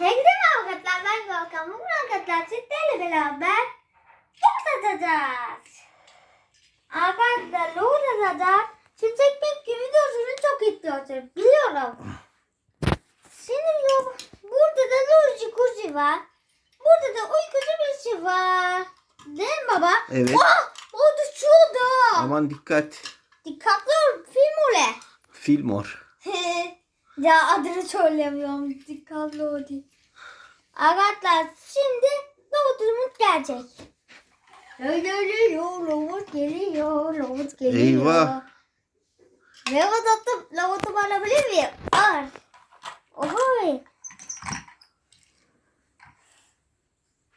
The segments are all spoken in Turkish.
Merhaba arkadaşlar. Ben Volkan. Bugün arkadaşlar sizlerle beraber loğut atacağız. Arkadaşlar loğut atacağız. Şimdi çekmek gibi videosunu çok istiyorsunuz. Biliyorum. Şimdi lo- burada da Luigi kuzi var. Burada da uykucu birisi var. Değil mi baba? Evet. Oh! O düşüyordu. Aman dikkat. Dikkatli ol. Film ole. Filmor. Ya adını söylemiyorum. Dikkatli ol diye. Arkadaşlar şimdi robotumuz gelecek. Geliyor, robot geliyor, robot geliyor. Eyvah. Robot atıp robotumu alabilir miyim? Al. Ohoy.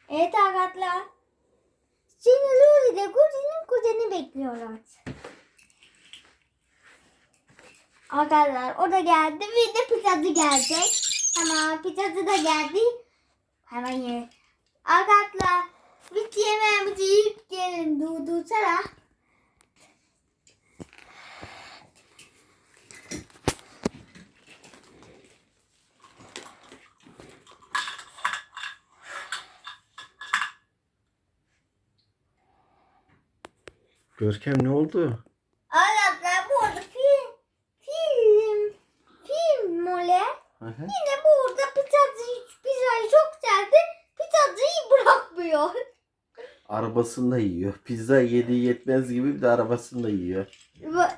Evet arkadaşlar. Şimdi Luli de kuzenin kuzeni bekliyorlar. Arkadaşlar o da geldi bir de pizzacı gelecek. Tamam pizzacı da geldi. Hemen ye. Arkadaşlar biz yemeğimizi yiyip gelin durdursana. Görkem ne oldu? Hı. Yine burada pizzacı pizzayı çok sevdi. Pizzacıyı bırakmıyor. Arabasında yiyor. Pizza yediği yetmez gibi bir de arabasında yiyor.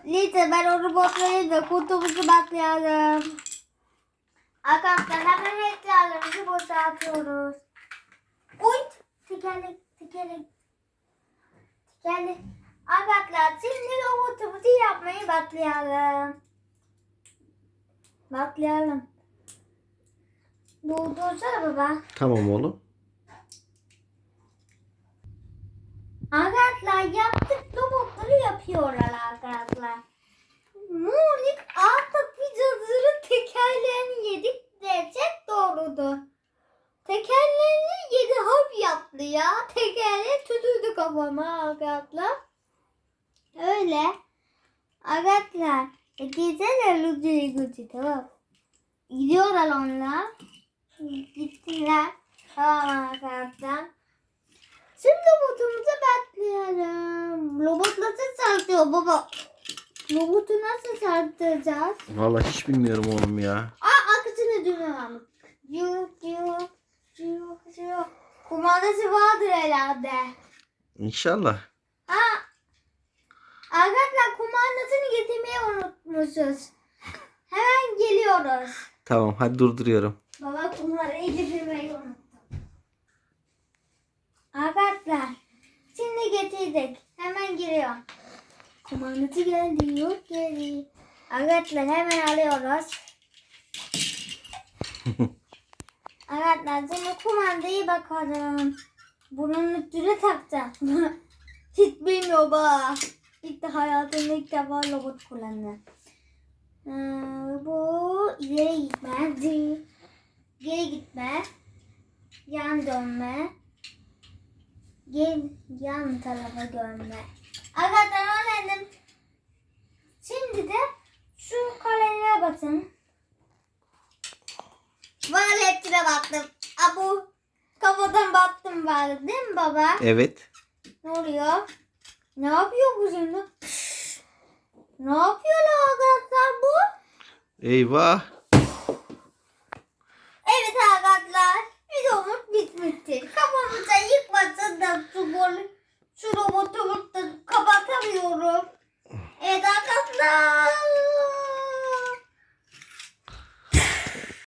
Neyse ben o robotları da kutumuzu baklayalım. Arkadaşlar hemen eşyalarımızı boşaltıyoruz. Uy! Tekerlek, tekerlek. Tekerlek. Arkadaşlar şimdi robotumuzu yapmayı baklayalım. Baklayalım. Durdursana baba. Tamam oğlum. Arkadaşlar yaptık robotları yapıyorlar arkadaşlar. Mulik artık pizzasının tekerlerini yedik desek doğrudur. Tekerlerini yedi hap yaptı ya. Tekerleği tutuldu kafama arkadaşlar. Öyle. Arkadaşlar. Gitsene Luci'yi Gucci tamam. Gidiyorlar onlar. Gittiler. Arkadaşlar. Şimdi robotumuza bekleyelim. Robot nasıl sarkıyor baba? Robotu nasıl sarkacağız? Vallahi hiç bilmiyorum oğlum ya. Aa arkasını dönüyorum. Yuh yuh yuh yuh. Kumandası vardır herhalde. İnşallah. Aa. Arkadaşlar kumandasını getirmeyi unutmuşuz. Hemen geliyoruz. Tamam hadi durduruyorum. Baba kumandayı getirmeyi unuttum. Arkadaşlar şimdi getirdik. Hemen giriyor. Kumandası geldi yok geri. Arkadaşlar hemen alıyoruz. Arkadaşlar şimdi kumandayı bakalım. Bunun üstüne takacağım. Hiç bilmiyor bak. İlk de hayatımda ilk defa robot kullandım. Ee, bu ileri gitmez. Geri gitme. Yan dönme. Gel yan tarafa dönme. Arkadaşlar öğrendim. Şimdi de şu kalelere bakın. Bana hepsine baktım. Abu kafadan baktım bari değil mi baba? Evet. Ne oluyor? Ne yapıyor bu şimdi? Ne yapıyorlar arkadaşlar bu? Eyvah.